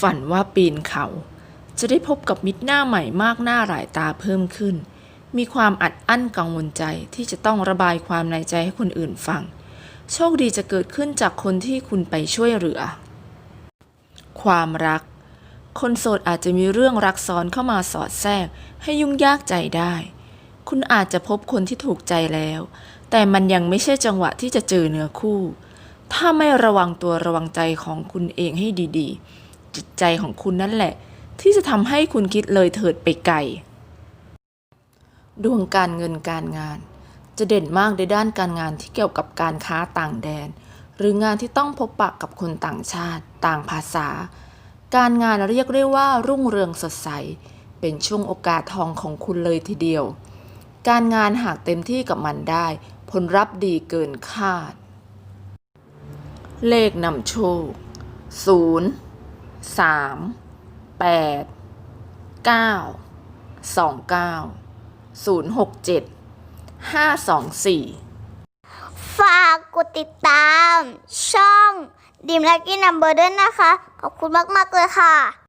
ฝันว่าปีนเขา จะได้พบกับมิตรหน้าใหม่มากหน้าหลายตาเพิ่มขึ้น มีความอัดอั้นกังวลใจที่จะต้องระบายความในใจให้คนอื่นฟัง โชคดีจะเกิดขึ้นจากคนที่คุณไปช่วยเหลือ ความรัก คนโสดอาจจะมีเรื่องรักซ้อนเข้ามาสอดแทรก ให้ยุ่งยากใจได้ คุณอาจจะพบคนที่ถูกใจแล้ว แต่มันยังไม่ใช่จังหวะที่จะเจอเนื้อคู่ ถ้าไม่ระวังตัวระวังใจของคุณเองให้ดีๆ จิตใจของคุณนั่นแหละ ที่จะทำให้คุณคิดเลยเถิดไปไกล ดวงการเงินการงาน จะเด่นมากในด้านการงานที่เกี่ยวกับการค้าต่างแดน หรืองานที่ต้องพบปะกับคนต่างชาติ ต่างภาษา การงานเรียกได้ว่ารุ่งเรืองสดใส เป็นช่วงโอกาสทองของคุณเลยทีเดียว การงานหากเต็มที่กับมันได้ ผลลัพธ์ดีเกินคาด เลขนำโชค 0 3 8 9 2 9 0 6 7 5 2 4ฝากกดติดตาม ช่องดิมลักกี้นัมเบอร์ด้วยนะคะ ขอบคุณมาก ๆ เลยค่ะ